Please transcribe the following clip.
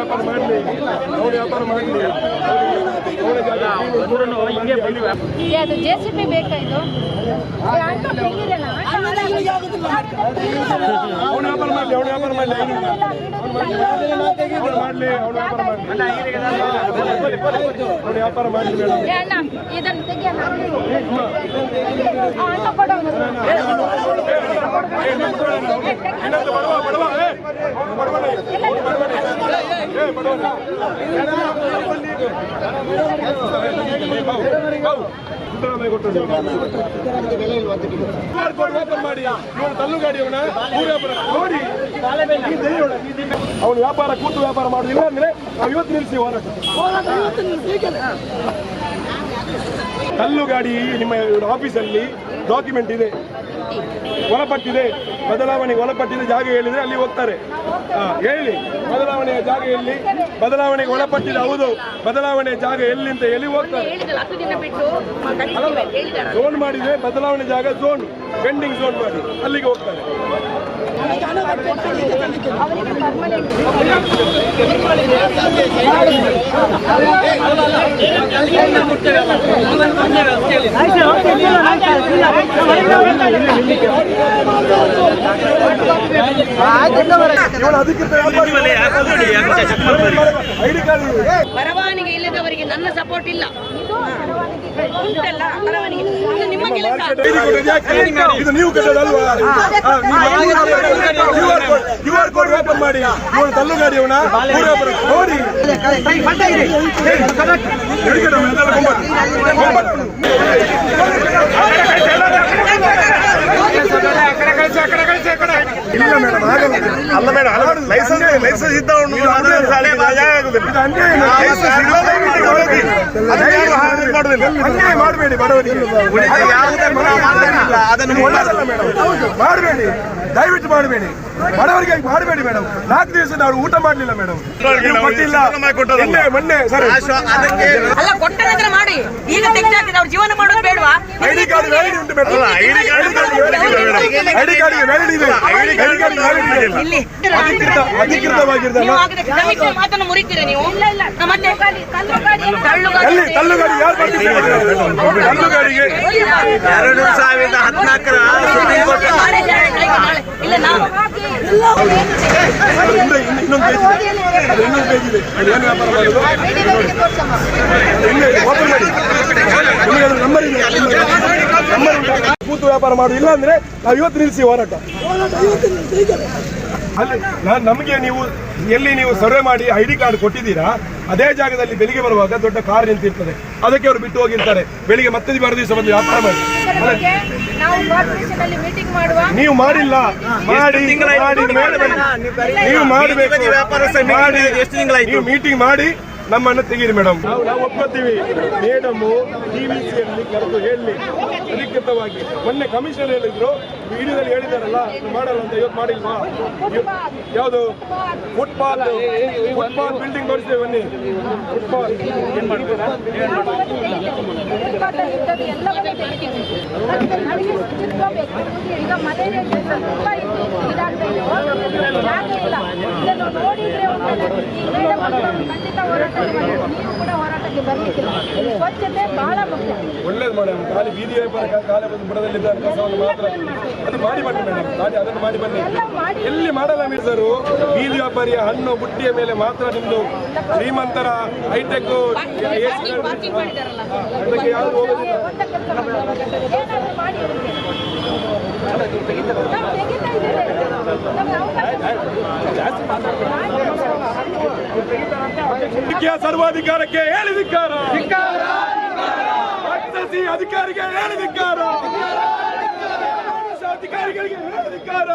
ವ್ಯಾಪಾರ ಮಾಡಲಿ. ಅವನು ವ್ಯಾಪಾರ ಮಾಡಲಿ. ಅದು ಜೆ ಸಿ ಬಿ ಬೇಕಾ ಇದು? ಏ, ಅಣ್ಣ ತೆಗೀರಣ್ಣ. ಅವನು ವ್ಯಾಪಾರ ಮಾಡಲಿ ಅವನು ವ್ಯಾಪಾರ ಮಾಡಲಿ ಅವನು ಮಾಡಲಿ. ಅವನು ವ್ಯಾಪಾರ ಮಾಡಲಿ. ಅವನು ವ್ಯಾಪಾರ ಮಾಡಲಿ ಇದನ್ನು ತೆಗಿಯಣ್ಣ ನೋಡಿ ಅವನು ವ್ಯಾಪಾರ, ಕೂತು ವ್ಯಾಪಾರ ಮಾಡುದಿಲ್ಲ ಅಂದ್ರೆ ನಾವು ಇವತ್ತು ನಿಲ್ಲಿಸಿ ಹೋರಾಟ ಗಾಡಿ ನಿಮ್ಮ ಆಫೀಸಲ್ಲಿ ಡಾಕ್ಯುಮೆಂಟ್ ಇದೆ. ಒಳಪಟ್ಟಿದೆ. ಬದಲಾವಣೆಗೆ ಒಳಪಟ್ಟಿದೆ ಜಾಗ ಹೇಳಿದ್ರೆ ಅಲ್ಲಿ ಹೋಗ್ತಾರೆ. ಹೇಳಿ. ಬದಲಾವಣೆಯ ಜಾಗ ಎಲ್ಲಿ? ಬದಲಾವಣೆಗೆ ಒಳಪಟ್ಟಿದೆ, ಹೌದು. ಬದಲಾವಣೆಯ ಜಾಗ ಎಲ್ಲಿ ಅಂತ ಹೇಳಿ ಹೋಗ್ತಾರೆ. ಝೋನ್ ಮಾಡಿದ್ರೆ ಬದಲಾವಣೆ ಜಾಗ ಝೋನ್ ಪೆಂಡಿಂಗ್ ಝೋನ್ ಮಾಡಿ, ಅಲ್ಲಿಗೆ ಹೋಗ್ತಾರೆ ಅವರಿಗೆ ಪರ್ಮನೆಂಟ್ ಇವನು ಅಧಿಕೃತ ಐಡಿ ಕಾರ್ಡ್ ಪರವಾನಿಗೆ ಇಲ್ಲದವರಿಗೆ ನನ್ನ ಸಪೋರ್ಟ್ ಇಲ್ಲ ಉಂಟಲ್ಲ ಪರವಾನಿಗೆ ಇದು ನಿಮ್ಮ ಕೆಲಸ ಮಾರ್ಕೆಟ್ ಐಡಿ ಕೊಟ್ಟಿದ್ದು ಯಾಕೆ? ಇದು ನೀವು ಕಟ್ಟೋದಲ್ವಾ ಕ್ಯೂ ಆರ್ ಕೋಡ್ ಓಪನ್ ಮಾಡಿ ಇವನು ತಳ್ಳು ಗಾಡಿ ಅವನ ನೋಡಿ ಹಿಡಿಕಡೆ ಮೆದಳು ಕೊಂಬತ್ತು. ಕೊಂಬತ್ತು. ಇಲ್ಲ ಮೇಡಮ್ ಆಗಲ್ಲ ಅಲ್ಲ ಮೇಡಮ್ ಅಲ್ಲ ಲೈಸೆನ್ಸ್ ಮಾಡುದಿಲ್ಲ. ಅನ್ಯಾಯ ಮಾಡಬೇಡಿ ಬಡವರಿಗೆ. ಯಾವುದೇ ಮನ ಅದನ್ನ ಒಳ್ಳೆದಲ್ಲ ಮೇಡಮ್. ಮಾಡಬೇಡಿ. ದಯವಿಟ್ಟು ಮಾಡಬೇಡಿ. ಬಡವರಿಗೆ ಮಾಡಬೇಡಿ ಮೇಡಮ್. ನಾಲ್ಕು ದಿವಸ ನಾವು ಊಟ ಮಾಡಲಿಲ್ಲ ಮೇಡಮ್. ಕೊಟ್ಟಿಲ್ಲ. ಮೊನ್ನೆ ಸರಿ. ಅಲ್ಲ ಕೊಟ್ಟ ನಂತರ ಮಾಡಿ. ಈಗ ತೆಗ್ದಾಕಿದ್ರೆ ಅವ್ರು ಜೀವನ ಮಾಡೋದು ಬೇಡವಾ? ಐಡಿ ಕಾರ್ಡ್ ವ್ಯಾಲಿಡ್ ಉಂಟು madam. I D card I D card valid ಇದೆ ಐಡಿ ಕಾರ್ಡ್ ವ್ಯಾಲಿಡ್ ಇದೆ ಇಲ್ಲಿ. ಅಧಿಕೃತ ಮಾತನ್ನು ಮುರಿತೀರಿ ನೀವು. ಯಾರು ಎರಡು ಸಾವಿರದ ಹದಿನಾಲ್ಕರ ಇಲ್ಲ ನಾವು ಅದು ಹಿಂದೆ ಇನ್ನು- ಇನ್ನೊಂದು ಪೇಜ್ ಇದೆ ಇನ್ನೊಂದು ಪೇಜ್ ಇದೆ ಏನು ವ್ಯಾಪಾರ ಮಾಡೋದು ಓಪನ್ ಮಾಡಿ ನಂಬರ್ ಇದೆ ನಂಬರ್ ಕೂತು ವ್ಯಾಪಾರ ಮಾಡು. ಇಲ್ಲ ಅಂದ್ರೆ ನಾವು ಇವತ್ತು ನಿಲ್ಸಿ ಹೋರಾಟ. ಅಲ್ಲಿ ನಾನು ನಮಗೆ ನೀವು ಎಲ್ಲಿ ನೀವು ಸರ್ವೆ ಮಾಡಿ ಐ ಡಿ ಕಾರ್ಡ್ ಕೊಟ್ಟಿದ್ದೀರಾ ಅದೇ ಜಾಗದಲ್ಲಿ ಬೆಳಿಗ್ಗೆ ಬರುವಾಗ ದೊಡ್ಡ ಕಾರ್ ನಿಂತಿರ್ತದೆ. ಅದಕ್ಕೆ ಅವರು ಬಿಟ್ಟು ಹೋಗಿರ್ತಾರೆ. ಬೆಳಿಗ್ಗೆ ಮತ್ತೆ ಮರು ದಿವಸ ಬಂದು ವ್ಯಾಪಾರ ಮಾಡಿ. ನಾವು ಕಾರ್ಪೊರೇಷನ್ ಅಲ್ಲಿ ಮೀಟಿಂಗ್ ಮಾಡುವ. ನೀವು ಮಾಡಿಲ್ಲ. ಮಾಡಿ. ನೀವು ಮಾಡಬೇಕು. ವ್ಯಾಪಾರಸ್ಥರ ಮಾಡಿ ಎಷ್ಟು ತಿಂಗಳಾಯ್ತು? ನೀವು ಮೀಟಿಂಗ್ ಮಾಡಿ. ನಮ್ಮನ್ನು ತೆಗೀರಿ ಮೇಡಮ್ ನಾವು ನಾವು ಒಪ್ಕೋತೀವಿ. ಮೇಡಮ್ ಟಿವಿಸಿಯಲ್ಲಿ ಕರೆದು ಹೇಳಿ. ಅಧಿಕೃತವಾಗಿ. ಮೊನ್ನೆ ಕಮಿಷನರ್ ಹೇಳಿದ್ರು ವಿಡಿಯೋದಲ್ಲಿ ಹೇಳಿದಾರಲ್ಲ ಮಾಡಲ್ಲ ಅಂತ ಇವತ್ತು ಮಾಡಿಲ್ವಾ? ಯಾವುದು? ಫುಟ್ಬಾಲ್ ಫುಟ್ಬಾಲ್ ಬಿಲ್ಡಿಂಗ್ ತೋರಿಸ್ತೇವೆ ಬನ್ನಿ. ಫುಟ್ಬಾಲ್ ಏನ್ ಮಾಡ್ತೀರಾ ಈಗ ತುಂಬ ಇಲ್ಲ ಇದನ್ನು ನೋಡಿದ್ರೆ ಖಂಡಿತ ಹೋರಾಟಕ್ಕೆ ಬರ್ಬೇಕು. ಕೂಡ ಹೋರಾಟಕ್ಕೆ ಬರಲಿಕ್ಕಿಲ್ಲ. ಸ್ವಚ್ಛತೆ ಬಹಳ ಮುಖ್ಯ. ಒಳ್ಳೇದು ಮೇಡಮ್ ಖಾಲಿ ಬೀದಿ ವ್ಯಾಪಾರ ಖಾಲಿ ಬಂದು ಬುಡದಲ್ಲಿದ್ದ ಕೆಲಸವನ್ನು ಮಾತ್ರ ಅದು ಮಾಡಿ ಬನ್ನಿ ಮೇಡಮ್. ಖಾಲಿ ಅದನ್ನು ಮಾಡಿ ಬನ್ನಿ. ಎಲ್ಲಿ ಮಾಡಲ್ಲ ಮೀಸರು ಬೀದಿ ವ್ಯಾಪಾರಿಯ ಹಣ್ಣು ಬುಟ್ಟಿಯ ಮೇಲೆ ಮಾತ್ರ ನಿಮ್ದು ಶ್ರೀಮಂತರ ಹೈಟೆಕ್ ಅದಕ್ಕೆ ಯಾರು ಹೋಗೋದಿಲ್ಲ. ಜಾಸ್ತಿ ಕೆಲಸ ಸರ್ವಾಧಿಕಾರಕ್ಕೆ ಹೇಳಿದಿಕ್ಕಾರ ಅಧಿಕಾರಿಗೆ ಹೇಳಿದಿಕ್ಕಾರ ಅಧಿಕಾರಿಗಳಿಗೆ ಹೇಳಿದಿಕ್ಕಾರ